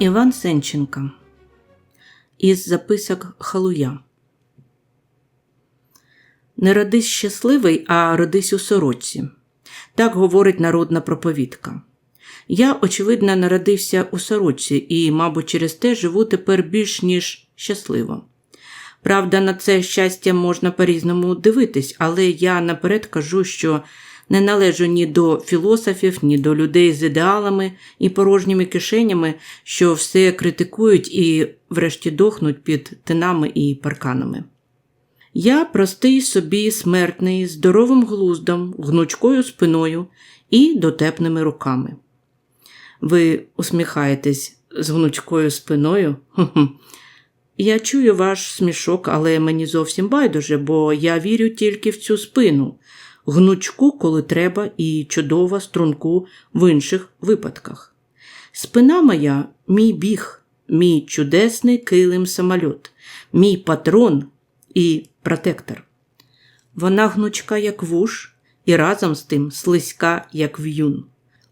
Іван Сенченка із записок Халуя. Не родись щасливий, а родись у сорочці. Так говорить народна проповідка. Я, очевидно, народився у сорочці і, мабуть, через те живу тепер більш ніж щасливо. Правда, на це щастя можна по-різному дивитись, але я наперед кажу, що не належу ні до філософів, ні до людей з ідеалами і порожніми кишенями, що все критикують і, врешті, дохнуть під тинами і парканами. Я простий собі смертний, здоровим глуздом, гнучкою спиною і дотепними руками. Ви усміхаєтесь з гнучкою спиною? Я чую ваш смішок, але мені зовсім байдуже, бо я вірю тільки в цю спину, гнучку, коли треба, і чудово струнку в інших випадках. Спина моя мій біг, мій чудесний килим самольот, мій патрон і протектор. Вона гнучка, як вуш, і разом з тим слизька, як в'юн.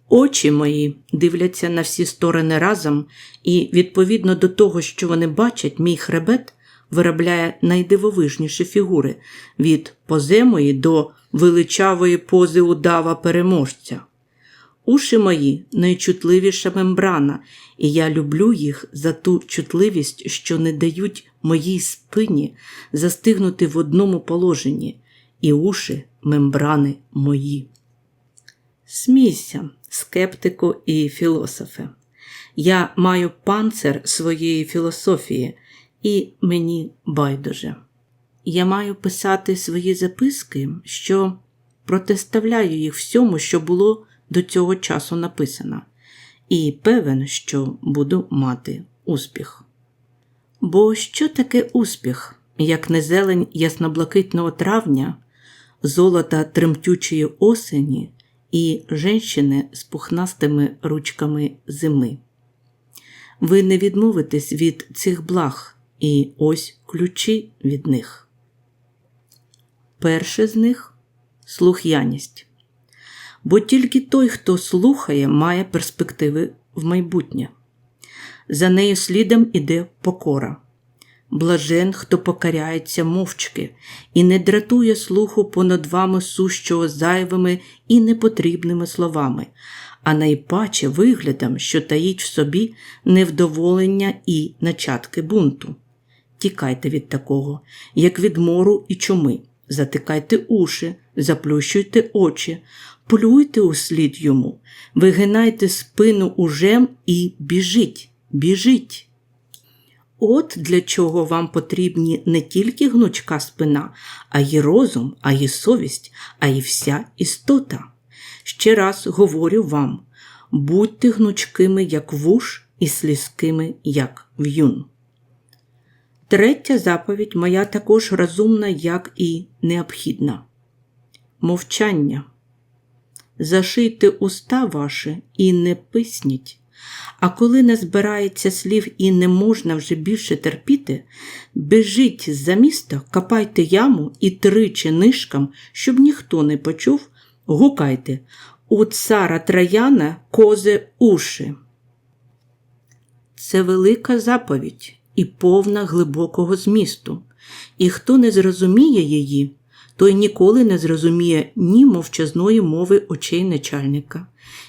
Очі мої дивляться на всі сторони разом, і, відповідно до того, що вони бачать, мій хребет виробляє найдивовижніші фігури від поземої до величавої пози удава переможця. Уші мої найчутливіша мембрана, і я люблю їх за ту чутливість, що не дають моїй спині застигнути в одному положенні, і уші мембрани мої. Смійся, скептику і філософе. Я маю панцир своєї філософії, і мені байдуже. Я маю писати свої записки, що протиставляю їх всьому, що було до цього часу написано, і певен, що буду мати успіх. Бо що таке успіх, як не зелень ясноблакитного травня, золота тремтючої осені і женщини з пухнастими ручками зими? Ви не відмовитесь від цих благ, і ось ключі від них. Перше з них слух'яність. Бо тільки той, хто слухає, має перспективи в майбутнє. За нею слідом іде покора. Блажен, хто покаряється мовчки і не дратує слуху понад вами сущого зайвими і непотрібними словами, а найпаче виглядом, що таїть в собі невдоволення і начатки бунту. Тікайте від такого, як від мору і чуми, затикайте уші, заплющуйте очі, плюйте услід йому, вигинайте спину ужем і біжіть, біжіть. От для чого вам потрібні не тільки гнучка спина, а й розум, а й совість, а й вся істота. Ще раз говорю вам будьте гнучкими, як вуш, і слізкими, як в'юн. Третя заповідь моя також розумна, як і необхідна. Мовчання. Зашийте уста ваші і не писніть. А коли не збирається слів і не можна вже більше терпіти, біжіть за міста, копайте яму і тричі нишкам, щоб ніхто не почув, гукайте у цара трояна кози уші. Це велика заповідь і повна глибокого змісту, і хто не зрозуміє її, той ніколи не зрозуміє ні мовчазної мови очей начальника,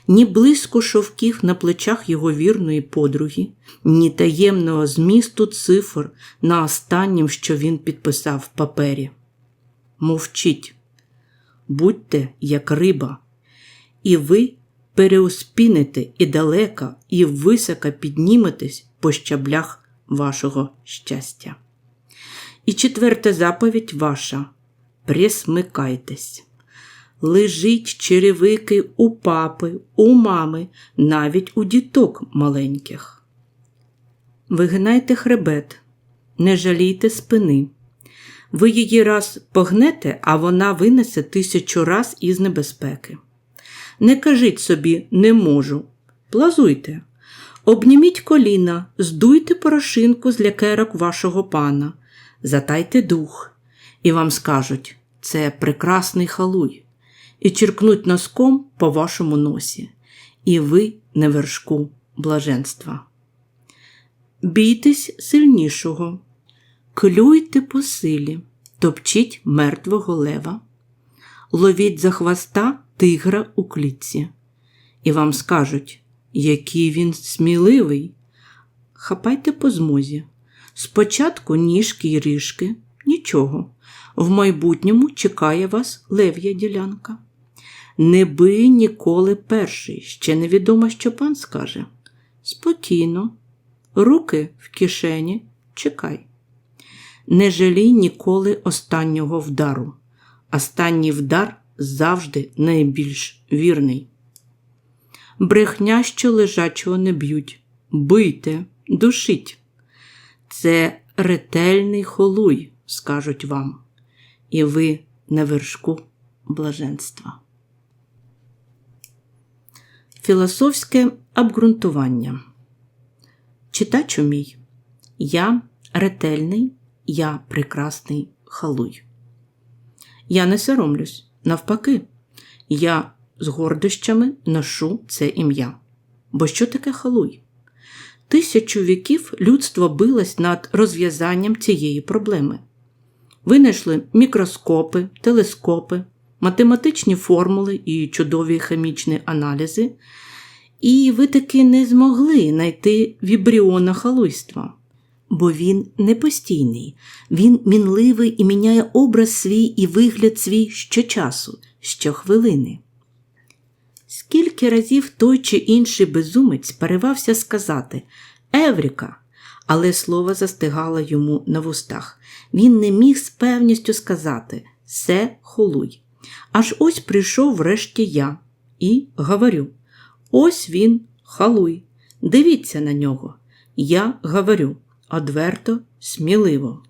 ні блиску шовків на плечах його вірної подруги, ні таємного змісту цифр на останнім, що він підписав в папері. Мовчіть, будьте як риба, і ви переуспіните і далеко, і високо підніметесь по щаблях вашого щастя. І четверта заповідь ваша присмикайтесь. Лежіть черевики у папи, у мами, навіть у діток маленьких. Вигинайте хребет, не жалійте спини. Ви її раз погнете, а вона винесе тисячу раз із небезпеки. Не кажіть собі не можу. Плазуйте. Обніміть коліна, здуйте порошинку з лякерок вашого пана, затайте дух, і вам скажуть це прекрасний халуй, і черкнуть носком по вашому носі, і ви на вершку блаженства. бійтесь сильнішого, клюйте по силі, топчіть мертвого лева, ловіть за хвоста тигра у клітці. І вам скажуть, який він сміливий. Хапайте по змозі. Спочатку ніжки й ріжки, нічого. В майбутньому чекає вас лев'я ділянка. Не бий ніколи перший, ще невідомо, що пан скаже. Спокійно, руки в кишені, чекай. Не жалій ніколи останнього вдару. Останній вдар завжди найбільш вірний. Брехня, що лежачого не б'ють. Бийте, душіть. Це ретельний холуй, скажуть вам, і ви на вершку блаженства. Філософське обґрунтування. Читачу мій, я ретельний, я прекрасний халуй. Я не соромлюсь, навпаки, я з гордощами ношу це ім'я. Бо що таке халуй? Тисячу віків людство билось над розв'язанням цієї проблеми. Винайшли мікроскопи, телескопи, математичні формули і чудові хімічні аналізи, і ви таки не змогли знайти вібріона халуйства. Бо він не постійний, він мінливий і міняє образ свій і вигляд свій щочасу, щохвилини. Скільки разів той чи інший безумець перевався сказати Евріка, але слово застигало йому на вустах. Він не міг з певністю сказати Се холуй. Аж ось прийшов врешті я і говорю: ось він, халуй. Дивіться на нього. Я говорю одверто, сміливо.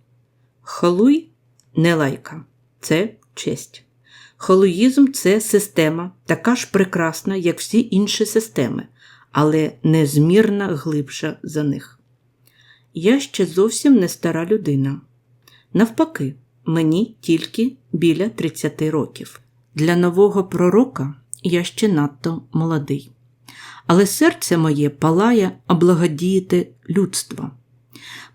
Халуй не лайка, це честь. Холуїзм це система, така ж прекрасна, як всі інші системи, але незмірно глибша за них. Я ще зовсім не стара людина. Навпаки, мені тільки біля 30 років. Для нового пророка я ще надто молодий. Але серце моє палає облагодіяти людство.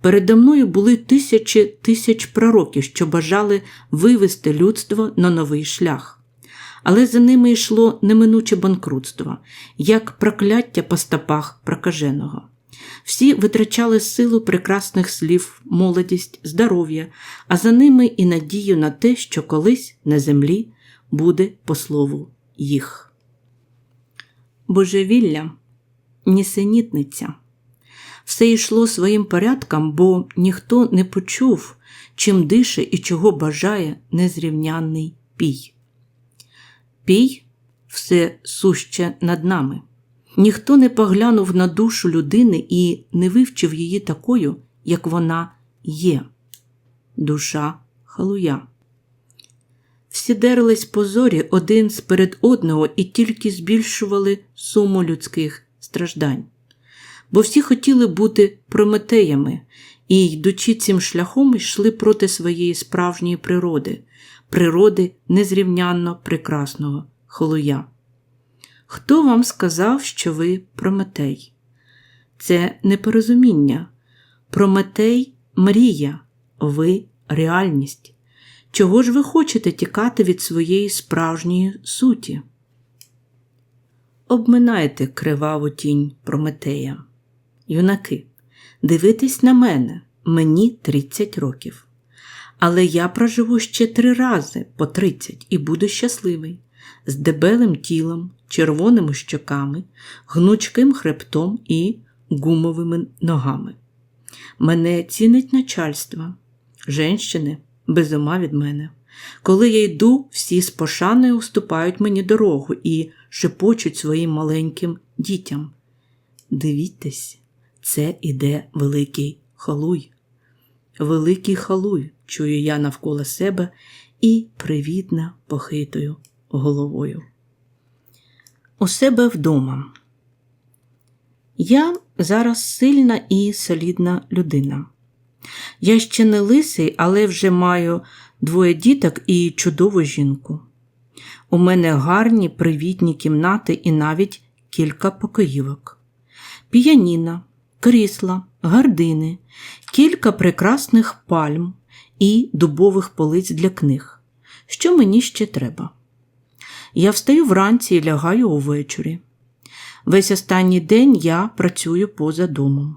Передо мною були тисячі тисяч пророків, що бажали вивести людство на новий шлях. Але за ними йшло неминуче банкрутство, як прокляття по стопах прокаженого. Всі витрачали силу прекрасних слів, молодість, здоров'я, а за ними і надію на те, що колись на землі буде по слову їх. Божевілля нісенітниця. Все йшло своїм порядком, бо ніхто не почув, чим дише і чого бажає незрівнянний пій. Пій все суще над нами. Ніхто не поглянув на душу людини і не вивчив її такою, як вона є. Душа халуя. Всі дерлись позорі один сперед одного і тільки збільшували суму людських страждань бо всі хотіли бути прометеями і, йдучи цим шляхом, йшли проти своєї справжньої природи, природи незрівнянно прекрасного холуя. Хто вам сказав, що ви Прометей? Це непорозуміння. Прометей мрія, ви реальність. Чого ж ви хочете тікати від своєї справжньої суті? Обминайте криваву тінь Прометея. Юнаки, дивитесь на мене, мені 30 років. Але я проживу ще три рази по 30 і буду щасливий, з дебелим тілом, червоними щоками, гнучким хребтом і гумовими ногами. Мене цінить начальство, женщини без ума від мене. Коли я йду, всі з пошаною уступають мені дорогу і шепочуть своїм маленьким дітям. Дивіться, це іде великий халуй. Великий халуй, чую я навколо себе і привітно похитую головою. У себе вдома. Я зараз сильна і солідна людина. Я ще не лисий, але вже маю двоє діток і чудову жінку. У мене гарні привітні кімнати і навіть кілька покоївок. Піяніна, крісла, гардини, кілька прекрасних пальм і дубових полиць для книг. Що мені ще треба? Я встаю вранці і лягаю увечері. Весь останній день я працюю поза домом.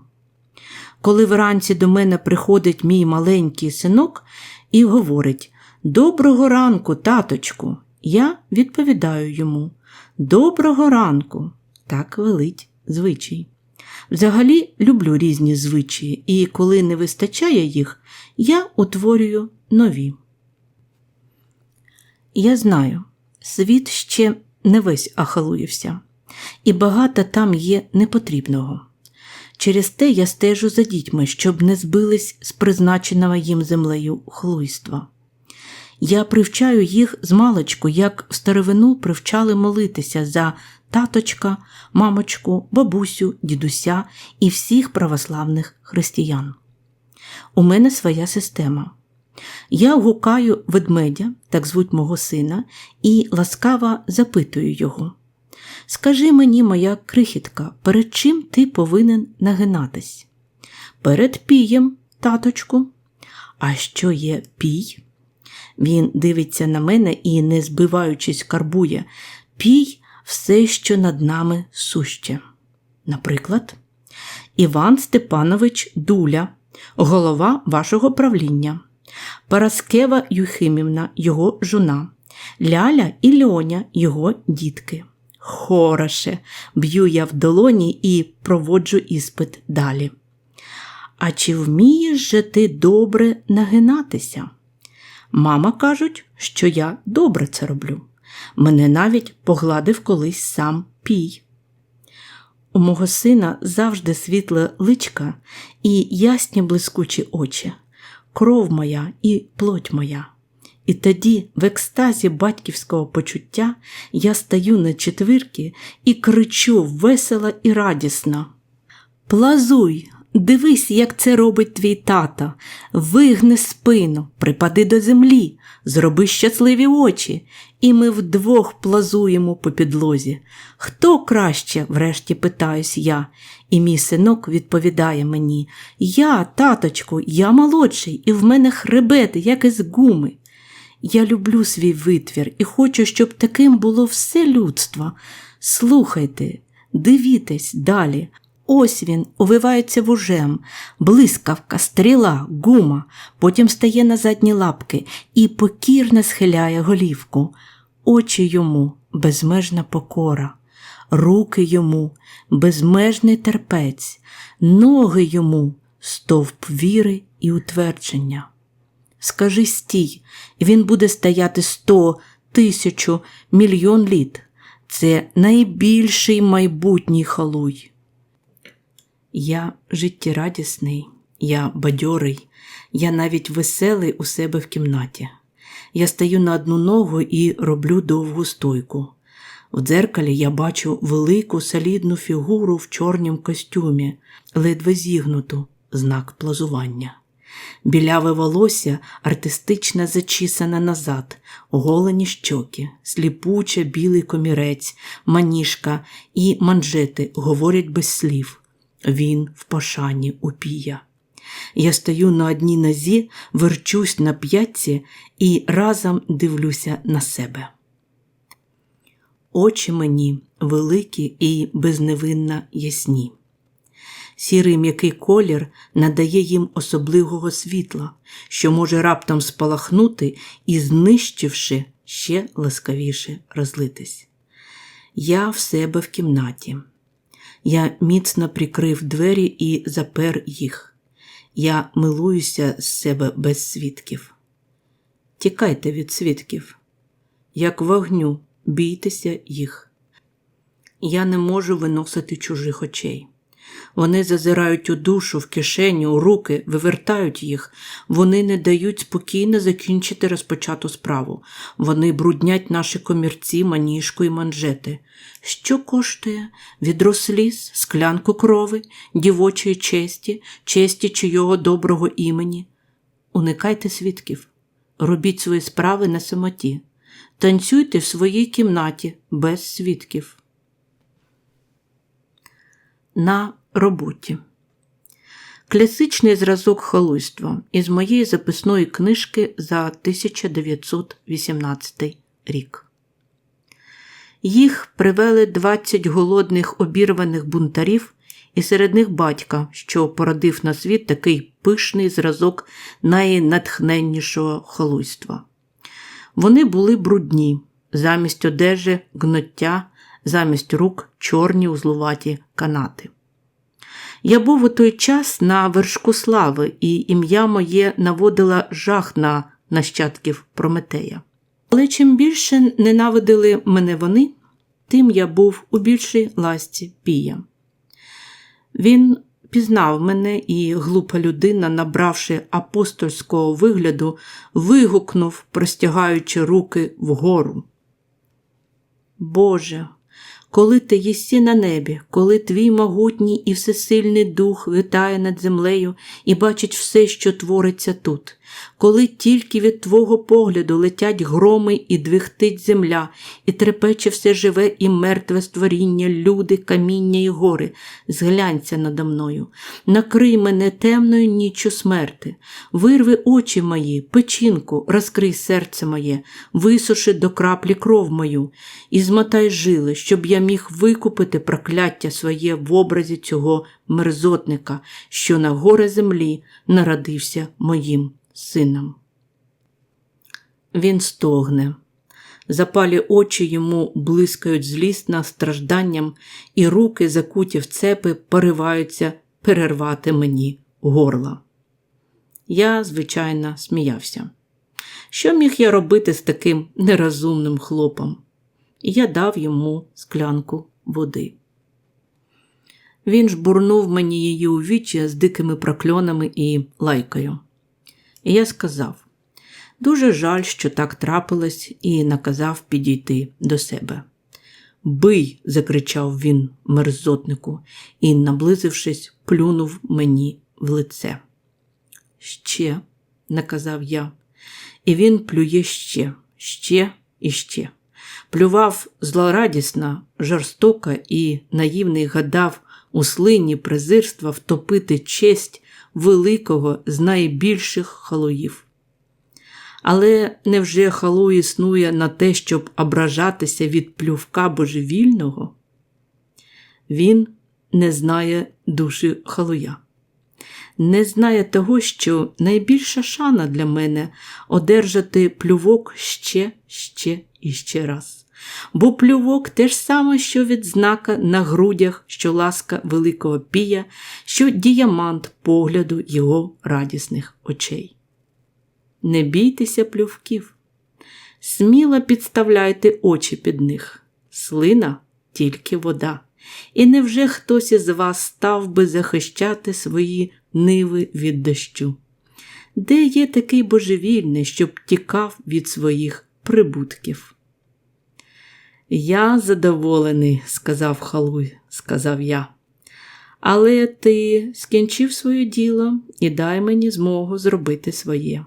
Коли вранці до мене приходить мій маленький синок і говорить Доброго ранку, таточку, я відповідаю йому Доброго ранку. Так велить звичай. Взагалі люблю різні звичаї, і коли не вистачає їх, я утворюю нові. Я знаю, світ ще не весь ахалуєвся, і багато там є непотрібного. Через те я стежу за дітьми, щоб не збились з призначеного їм землею хлуйства. Я привчаю їх з маличку, як в старовину привчали молитися за таточка, мамочку, бабусю, дідуся і всіх православних християн. У мене своя система. Я гукаю ведмедя, так звуть мого сина, і ласкаво запитую його. Скажи мені, моя крихітка, перед чим ти повинен нагинатись? Перед пієм, таточку. А що є пій? Він дивиться на мене і, не збиваючись, карбує пій все, що над нами суще. Наприклад, Іван Степанович Дуля, голова вашого правління, Параскева Юхимівна, його жона, Ляля і Льоня, його дітки. Хороше, б'ю я в долоні і проводжу іспит далі. А чи вмієш же ти добре нагинатися? Мама кажуть, що я добре це роблю. Мене навіть погладив колись сам пій. У мого сина завжди світла личка і ясні блискучі очі, кров моя і плоть моя. І тоді, в екстазі батьківського почуття, я стаю на четвірки і кричу весело і радісно. Плазуй, дивись, як це робить твій тата, вигни спину, припади до землі, зроби щасливі очі, і ми вдвох плазуємо по підлозі. Хто краще, врешті питаюсь я, і мій синок відповідає мені Я, таточку, я молодший, і в мене хребет, як із гуми. Я люблю свій витвір і хочу, щоб таким було все людство. Слухайте, дивітесь далі. Ось він увивається вужем, блискавка, стріла, гума, потім стає на задні лапки і покірно схиляє голівку. Очі йому безмежна покора, руки йому безмежний терпець, ноги йому стовп віри і утвердження. Скажи стій, він буде стояти сто, тисячу, мільйон літ. Це найбільший майбутній халуй. Я життєрадісний, я бадьорий, я навіть веселий у себе в кімнаті. Я стаю на одну ногу і роблю довгу стойку. В дзеркалі я бачу велику солідну фігуру в чорнім костюмі, ледве зігнуту знак плазування. Біляве волосся артистично зачісане назад, оголені щоки, сліпуче білий комірець, маніжка і манжети говорять без слів. Він в пошані упія. Я стою на одній нозі, верчусь на п'ятці і разом дивлюся на себе. Очі мені великі і безневинно ясні. Сірий м'який колір надає їм особливого світла, що може раптом спалахнути і, знищивши, ще ласкавіше розлитись. Я в себе в кімнаті. Я міцно прикрив двері і запер їх. Я милуюся з себе без свідків. Тікайте від свідків, як вогню, бійтеся їх. Я не можу виносити чужих очей. Вони зазирають у душу, в кишеню, у руки, вивертають їх, вони не дають спокійно закінчити розпочату справу. Вони бруднять наші комірці, маніжку і манжети. Що коштує відро сліз, склянку крови, дівочої честі, честі чийого доброго імені? Уникайте свідків, робіть свої справи на самоті, танцюйте в своїй кімнаті без свідків. На роботі. Класичний зразок халуйства із моєї записної книжки за 1918 рік. Їх привели 20 голодних обірваних бунтарів, і серед них батька, що породив на світ такий пишний зразок найнатхненнішого халуйства. Вони були брудні, замість одежі гноття, замість рук чорні узлуваті канати. Я був у той час на вершку слави, і ім'я моє наводило жах на нащадків Прометея. Але чим більше ненавидили мене вони, тим я був у більшій ласті пія. Він пізнав мене, і глупа людина, набравши апостольського вигляду, вигукнув, простягаючи руки вгору. Боже, коли ти єсі на небі, коли твій могутній і всесильний дух витає над землею і бачить все, що твориться тут, коли тільки від твого погляду летять громи і двихтить земля, і трепече все живе і мертве створіння, люди, каміння і гори, зглянься надо мною, накрий мене темною ніччю смерти, вирви очі мої, печінку, розкрий серце моє, висуши до краплі кров мою, і змотай жили, щоб я міг викупити прокляття своє в образі цього мерзотника, що на горе землі народився моїм сином. Він стогне. Запалі очі йому блискають злісно стражданням, і руки, закуті в цепи, пориваються перервати мені горла. Я, звичайно, сміявся. Що міг я робити з таким нерозумним хлопом? Я дав йому склянку води. Він ж бурнув мені її у вічі з дикими прокльонами і лайкою. І я сказав дуже жаль, що так трапилось, і наказав підійти до себе. Бий, закричав він мерзотнику і, наблизившись, плюнув мені в лице. Ще, наказав я, і він плює ще, ще і ще. Плював злорадісно, жорстоко і наївний гадав у слині презирства втопити честь великого з найбільших халуїв. Але невже халу існує на те, щоб ображатися від плювка божевільного? Він не знає душі халуя, не знає того, що найбільша шана для мене одержати плювок ще, ще і ще раз. Бо плювок те ж саме, що відзнака на грудях, що ласка великого пія, що діямант погляду його радісних очей. Не бійтеся плювків, сміло підставляйте очі під них, слина тільки вода. І невже хтось із вас став би захищати свої ниви від дощу? Де є такий божевільний, щоб тікав від своїх прибутків? Я задоволений, сказав Халуй, сказав я. Але ти скінчив своє діло і дай мені змогу зробити своє.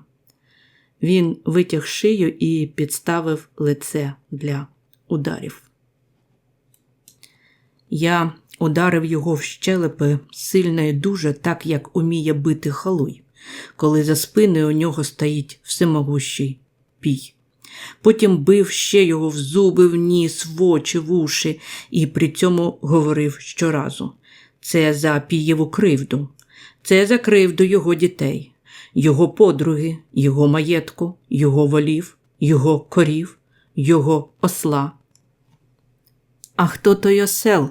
Він витяг шию і підставив лице для ударів. Я ударив його в щелепи сильно і дуже, так як уміє бити халуй, коли за спиною у нього стоїть всемогущий пій. Потім бив ще його в зуби, в ніс, в очі, в уші, і при цьому говорив щоразу це за пієву кривду, це за кривду його дітей, його подруги, його маєтку, його волів, його корів, його осла. А хто той осел?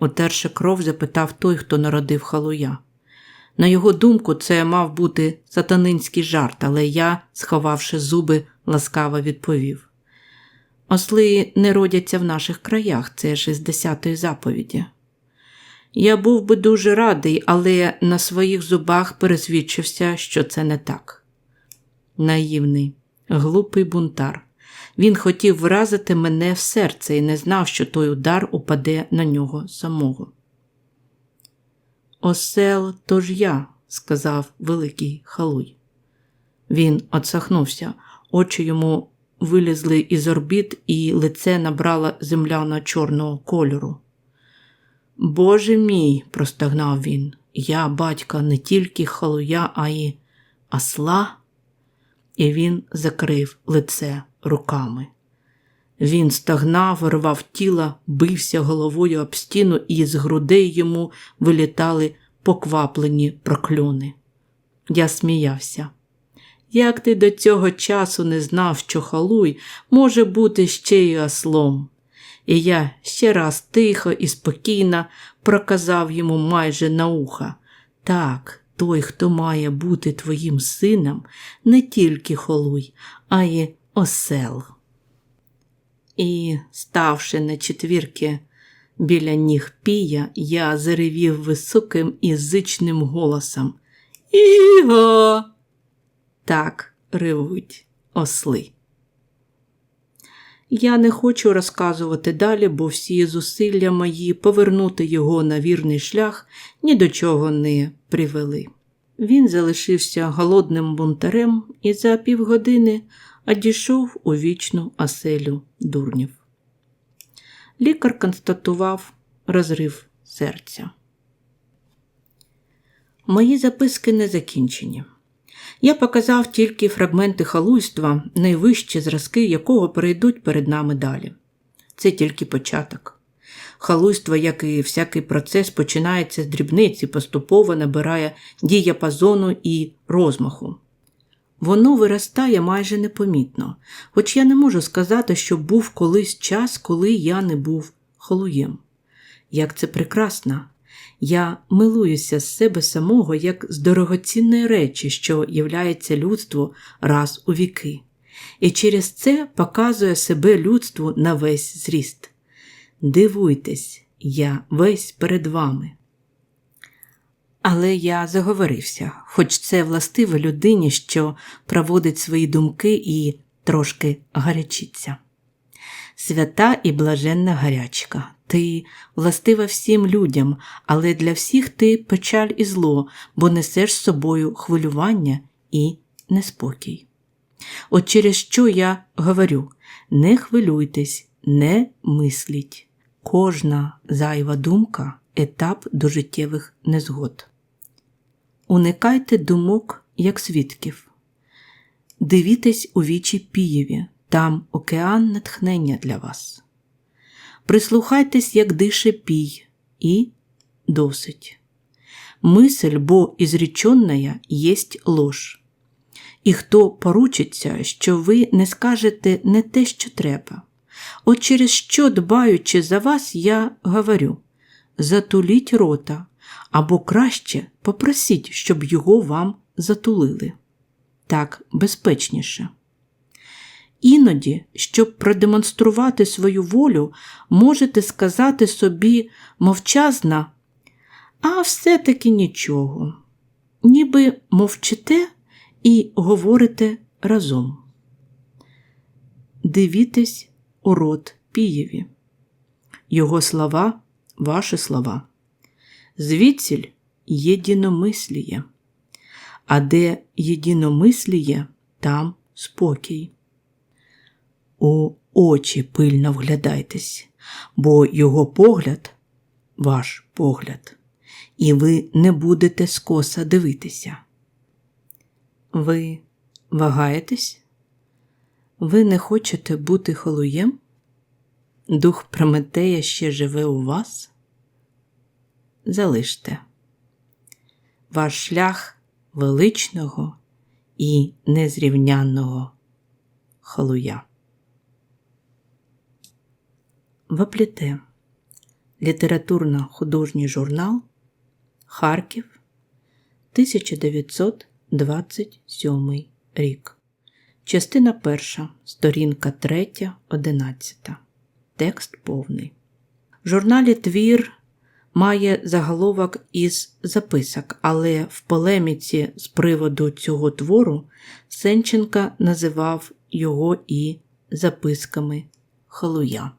отерши кров, запитав той, хто народив халуя. На його думку, це мав бути сатанинський жарт, але я, сховавши зуби, ласкаво відповів. Осли не родяться в наших краях, це ж із десятої заповіді. Я був би дуже радий, але на своїх зубах пересвідчився, що це не так. Наївний, глупий бунтар. Він хотів вразити мене в серце і не знав, що той удар упаде на нього самого. Осел, то ж я, сказав великий халуй. Він отсахнувся, очі йому вилізли із орбіт, і лице набрало земляно чорного кольору. Боже мій, простагнав він, я батька не тільки халуя, а й осла, і він закрив лице руками. Він стагнав, рвав тіла, бився головою об стіну, і з грудей йому вилітали покваплені прокльони. Я сміявся. Як ти до цього часу не знав, що халуй може бути ще й ослом? І я ще раз тихо і спокійно проказав йому майже на уха. Так, той, хто має бути твоїм сином, не тільки холуй, а й осел. І, ставши на четвірки біля ніг пія, я заревів високим і зичним голосом. Іго! Так ревуть осли. Я не хочу розказувати далі, бо всі зусилля мої повернути його на вірний шлях ні до чого не привели. Він залишився голодним бунтарем і за півгодини одійшов у вічну оселю дурнів. Лікар констатував розрив серця. Мої записки не закінчені. Я показав тільки фрагменти халуйства, найвищі зразки якого перейдуть перед нами далі. Це тільки початок. Халуйство, як і всякий процес, починається з дрібниці, поступово набирає діяпазону і розмаху. Воно виростає майже непомітно, хоч я не можу сказати, що був колись час, коли я не був халуєм. Як це прекрасно! Я милуюся з себе самого як з дорогоцінної речі, що являється людству раз у віки, і через це показує себе людству на весь зріст. Дивуйтесь, я весь перед вами. Але я заговорився, хоч це властиве людині, що проводить свої думки і трошки гарячиться. Свята і блаженна гарячка, ти властива всім людям, але для всіх ти печаль і зло, бо несеш з собою хвилювання і неспокій. От через що я говорю: не хвилюйтесь, не мисліть. Кожна зайва думка етап до життєвих незгод. Уникайте думок, як свідків. Дивітесь у вічі Пієві, там океан натхнення для вас. Прислухайтесь, як дише пій, і досить. Мысль, бо ізреченная єсть ложь. І хто поручиться, що ви не скажете не те, що треба. От через що, дбаючи за вас, я говорю затуліть рота, або краще попросіть, щоб його вам затулили. Так безпечніше. Іноді, щоб продемонструвати свою волю, можете сказати собі мовчазна, а все-таки нічого, ніби мовчите і говорите разом. Дивітесь у рот Пієві. Його слова ваші слова. Звідсіль єдиномисліє, а де єдиномисліє, там спокій. У очі пильно вглядайтесь, бо його погляд ваш погляд, і ви не будете скоса дивитися. Ви вагаєтесь? Ви не хочете бути холуєм? Дух Прометея ще живе у вас? Залиште ваш шлях величного і незрівнянного халуя. Вапліте Літературно-художній журнал Харків 1927 рік. Частина перша, сторінка 3, 11. Текст повний. В журналі Твір має заголовок із записок, але в полеміці з приводу цього твору Сенченка називав його і записками Халуя.